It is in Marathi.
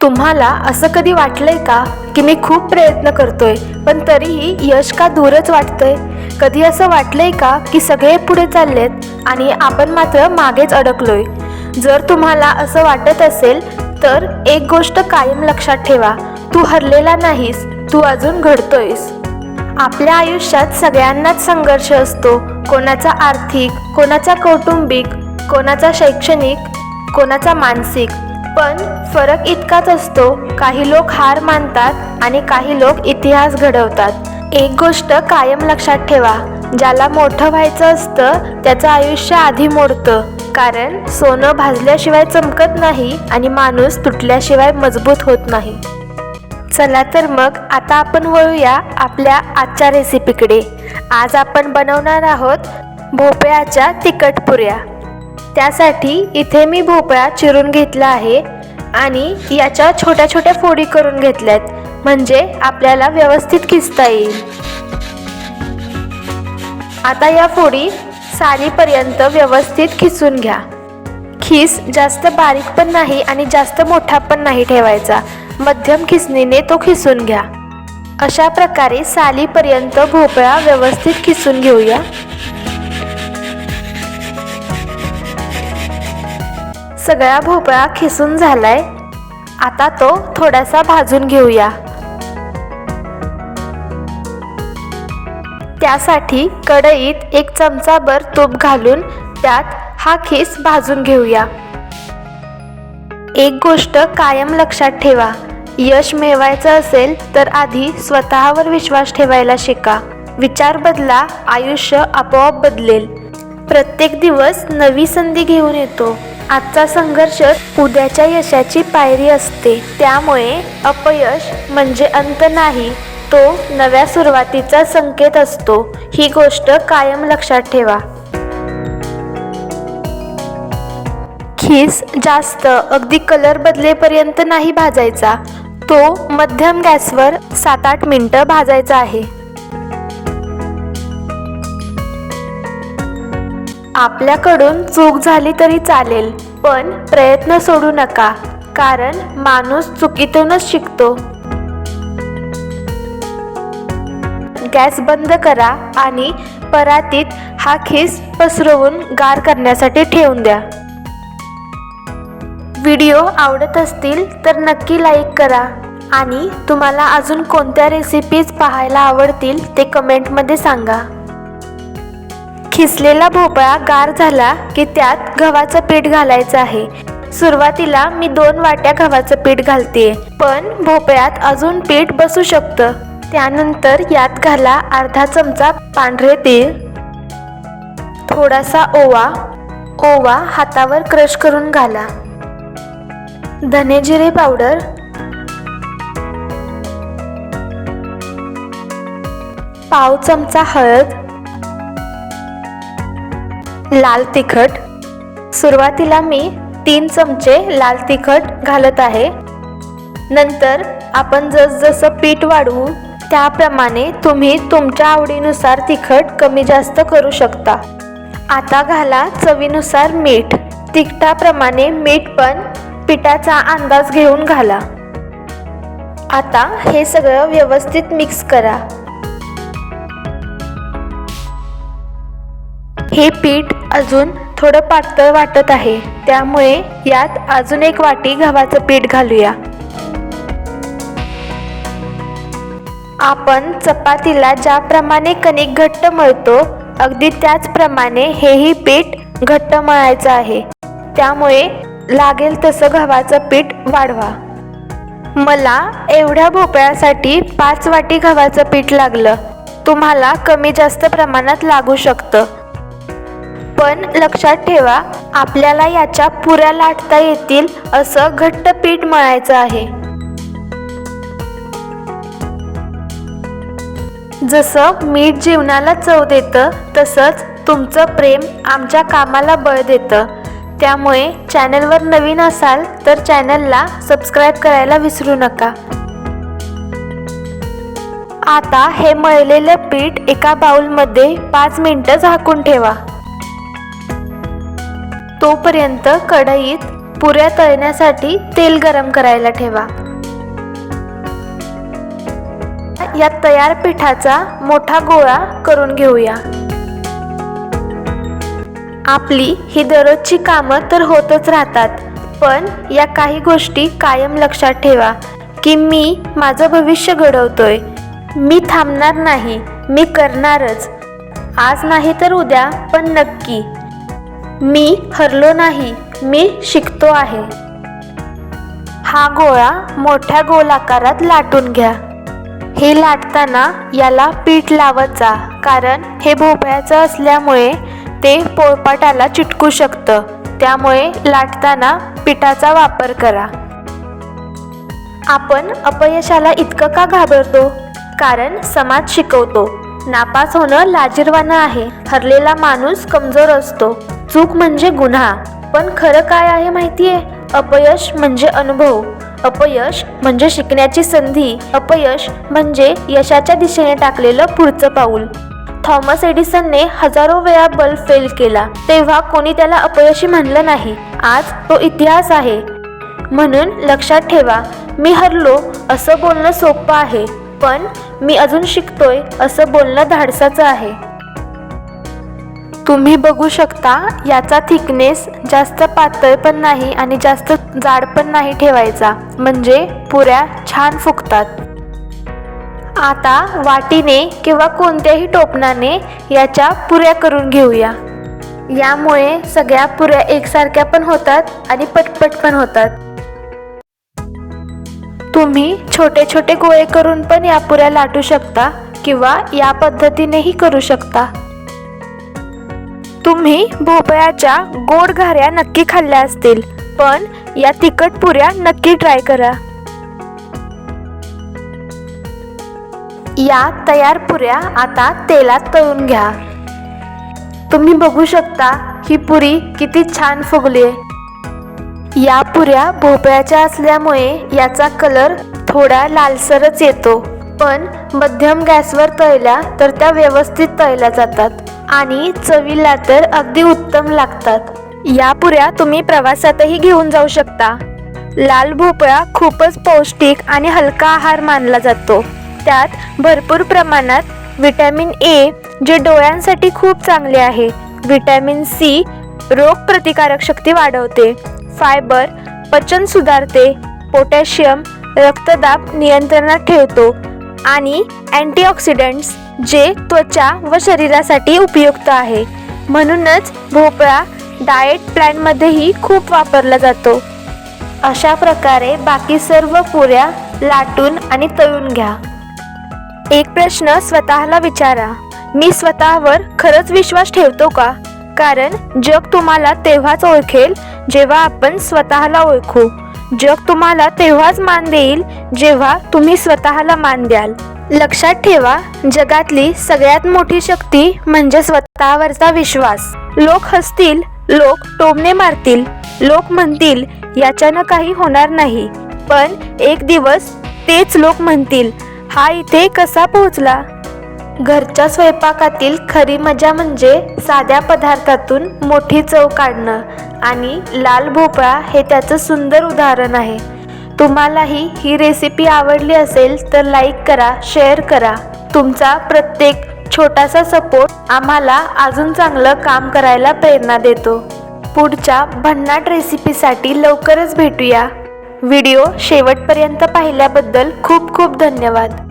तुम्हाला असं कधी वाटलंय का की मी खूप प्रयत्न करतोय पण तरीही यश का दूरच वाटतंय? कधी असं वाटलंय का की सगळे पुढे चाललेत आणि आपण मात्र मागेच अडकलोय? जर तुम्हाला असं वाटत असेल तर एक गोष्ट कायम लक्षात ठेवा. तू हरलेला नाहीस तू अजून घडतोयस. आपल्या आयुष्यात सगळ्यांनाच संघर्ष असतो. कोणाचा आर्थिक कोणाचा कौटुंबिक कोणाचा शैक्षणिक कोणाचा मानसिक. पण फरक इतकाच असतो काही लोक हार मानतात आणि काही लोक इतिहास घडवतात. एक गोष्ट कायम लक्षात ठेवा ज्याला मोठं व्हायचं असतं त्याचं आयुष्य आधी मोडतं. कारण सोनं भाजल्याशिवाय चमकत नाही आणि माणूस तुटल्याशिवाय मजबूत होत नाही. चला तर मग आता आपण वळूया आपल्या आजच्या रेसिपीकडे आज आपण बनवणार आहोत भोपळ्याच्या तिखट पुऱ्या. त्यासाठी इथे मी भोपळा चिरून घेतला आहे आणि याच्या छोट्या छोट्या फोडी करून घेतल्यात. म्हणजे आपल्याला व्यवस्थित खिसता येईल. आता या फोडी सालीपर्यंत व्यवस्थित खिसून घ्या. खिस जास्त बारीक पण नाही आणि जास्त मोठा पण नाही ठेवायचा. मध्यम खिसणीने तो खिसून घ्या. अशा प्रकारे सालीपर्यंत भोपळा व्यवस्थित खिसून घेऊया. सगळा भोपळा खिसून झालाय. आता तो थोडासा भाजून घेऊया. त्यासाठी कढईत एक चमचाभर तूप घालून त्यात हा खीस भाजून घेऊया. एक गोष्ट कायम लक्षात ठेवा यश मिळवायचं असेल तर आधी स्वतःवर विश्वास ठेवायला शिका. विचार बदला आयुष्य आपोआप बदलेल. प्रत्येक दिवस नवी संधी घेऊन येतो. आजचा संघर्ष उद्याच्या यशाची पायरी असते. त्यामुळे अपयश म्हणजे अंत नाही तो नव्या सुरुवातीचा संकेत असतो. ही गोष्ट कायम लक्षात ठेवा. खीस जास्त अगदी कलर बदलेपर्यंत नाही भाजायचा. तो मध्यम गॅसवर सात आठ मिनटं भाजायचा आहे. आपल्याकडून चूक झाली तरी चालेल. पण प्रयत्न सोडू नका कारण माणूस चुकीतूनच शिकतो. गॅस बंद करा आणि परातीत हा खीस पसरवून गार करण्यासाठी ठेवून द्या. व्हिडिओ आवडत असतील तर नक्की लाईक करा आणि तुम्हाला अजून कोणत्या रेसिपीज पाहायला आवडतील ते कमेंटमध्ये सांगा. खिसलेला भोपळा गार झाला की त्यात गव्हाचं पीठ घालायचं आहे. सुरुवातीला मी दोन वाट्या गव्हाचं पीठ घालते पण भोपळ्यात अजून पीठ बसू शकतं. त्यानंतर यात घाला अर्धा चमचा पांढरे तेल थोडासा ओवा ओवा हातावर क्रश करून घाला. धने जिरे पावडर पाव चमचा हळद लाल तिखट. सुरुवातीला मी तीन चमचे लाल तिखट घालत आहे. नंतर आपण जसजसं पीठ वाढवू त्याप्रमाणे तुम्ही तुमच्या आवडीनुसार तिखट कमी जास्त करू शकता. आता घाला चवीनुसार मीठ. तिखटाप्रमाणे मीठ पण पिठाचा अंदाज घेऊन घाला. आता हे सगळं व्यवस्थित मिक्स करा. हे पीठ अजून थोडं पातळ वाटत आहे. त्यामुळे यात अजून एक वाटी गव्हाचं पीठ घालूया. आपण चपातीला ज्याप्रमाणे कणिक घट्ट मळतो अगदी त्याचप्रमाणे हेही पीठ घट्ट मळायचं आहे. त्यामुळे लागेल तसं गव्हाचं पीठ वाढवा. मला एवढ्या भोपळ्यासाठी पाच वाटी गव्हाचं पीठ लागलं. तुम्हाला कमी जास्त प्रमाणात लागू शकतं. पण लक्षात ठेवा आपल्याला याच्या पुऱ्या लाटता येतील असं घट्ट पीठ मळायचं आहे. जसं मीठ जीवनाला चव देतं तसंच तुमचं प्रेम आमच्या कामाला बळ देतं. त्यामुळे चॅनलवर नवीन असाल तर चॅनलला सबस्क्राईब करायला विसरू नका. आता हे मळलेलं पीठ एका बाऊलमध्ये पाच मिनटं झाकून ठेवा. तोपर्यंत कढईत पुऱ्या तळण्यासाठी तेल गरम करायला ठेवा. या तयार पिठाचा मोठा गोळा करून घेऊया. आपली ही दररोजची कामं तर होतच राहतात पण या काही गोष्टी कायम लक्षात ठेवा की मी माझं भविष्य घडवतोय. मी थांबणार नाही मी करणारच. आज नाही तर उद्या पण नक्की. मी हरलो नाही मी शिकतो आहे. हा गोळा मोठ्या गोलाकारात लाटून घ्या. हे लाटताना याला पीठ लावत जा कारण हे भोपळ्याचं असल्यामुळे ते पोळपाटाला चिटकू शकतं. त्यामुळे लाटताना पिठाचा वापर करा. आपण अपयशाला इतकं का घाबरतो? कारण समाज शिकवतो. नापास होणं लाजीरवाणं आहे. हरलेला माणूस कमजोर असतो. चूक म्हणजे गुन्हा. पण खरं काय आहे माहितीये? अपयश म्हणजे अनुभव. अपयश म्हणजे शिकण्याची संधी. अपयश म्हणजे यशाच्या दिशेने टाकलेलं पुढचं पाऊल. थॉमस एडिसनने हजारो वेळा बल्ब फेल केला. तेव्हा कोणी त्याला अपयशी म्हणलं नाही. आज तो इतिहास आहे. म्हणून लक्षात ठेवा मी हरलो असं बोलणं सोपं आहे. पण मी अजून शिकतोय असं बोलणं धाडसाचं आहे. तुम्ही बघू शकता याचा थिकनेस जास्त पातळ पण नाही आणि जास्त जाड पण नाही ठेवायचा. म्हणजे पुऱ्या छान फुगतात. आता वाटीने किंवा कोणत्याही टोपणाने याच्या पुऱ्या करून घेऊया. यामुळे सगळ्या पुऱ्या एकसारख्या पण होतात आणि पटपट पण होतात. तुम्ही छोटे छोटे गोळे करून पण या पुऱ्या लाटू शकता किंवा या पद्धतीनेही करू शकता. तुम्ही भोपळ्याच्या गोड घाऱ्या नक्की खाल्ल्या असतील पण या तिखट पुऱ्या नक्की ट्राय करा. या तयार पुऱ्या आता तेलात तळून घ्या. तुम्ही बघू शकता ही पुरी किती छान फुगली या पुऱ्या भोपळ्याच्या असल्यामुळे याचा कलर थोडा लालसरच येतो पण मध्यम गॅसवर तळल्या तर त्या व्यवस्थित तळल्या जातात. आणि चवीला तर अगदी उत्तम लागतात. या पुऱ्या तुम्ही प्रवासातही घेऊन जाऊ शकता. लाल भोपळा खूपच पौष्टिक आणि हलका आहार मानला जातो. त्यात भरपूर प्रमाणात विटॅमिन ए जे डोळ्यांसाठी खूप चांगले आहे. विटॅमिन सी रोगप्रतिकारक शक्ती वाढवते. फायबर पचन सुधारते. पोटॅशियम रक्तदाब नियंत्रणात ठेवतो. आणि अँटीऑक्सिडंट्स जे त्वचा व शरीरासाठी उपयुक्त आहे. म्हणूनच भोपळा डाएट प्लॅनमध्येही खूप वापरला जातो. अशा प्रकारे बाकी सर्व पुऱ्या लाटून आणि तळून घ्या. एक प्रश्न स्वतःला विचारा. मी स्वतःवर खरंच विश्वास ठेवतो का? कारण जग तुम्हाला तेव्हाच ओळखेल जेव्हा आपण स्वतःला ओळखू. जग तुम्हाला तेव्हाच मान देईल जेव्हा तुम्ही स्वतःला मान द्याल. लक्षात ठेवा जगातली सगळ्यात मोठी शक्ती म्हणजे स्वतःवरचा विश्वास. लोक हसतील लोक टोमणे मारतील लोक म्हणतील याच्यानं काही होणार नाही. पण एक दिवस तेच लोक म्हणतील हा इथे कसा पोहोचला? घरच्या स्वयंपाकातील खरी मजा म्हणजे साध्या पदार्थातून मोठी चव काढणं आणि लाल भोपळा हे त्याचं सुंदर उदाहरण आहे. तुम्हालाही ही रेसिपी आवडली असेल तर लाईक करा शेअर करा. तुमचा प्रत्येक छोटासा सपोर्ट आम्हाला अजून चांगलं काम करायला प्रेरणा देतो. पुढच्या भन्नाट रेसिपीसाठी लवकरच भेटूया. व्हिडिओ शेवटपर्यंत पाहिल्याबद्दल खूप खूप धन्यवाद.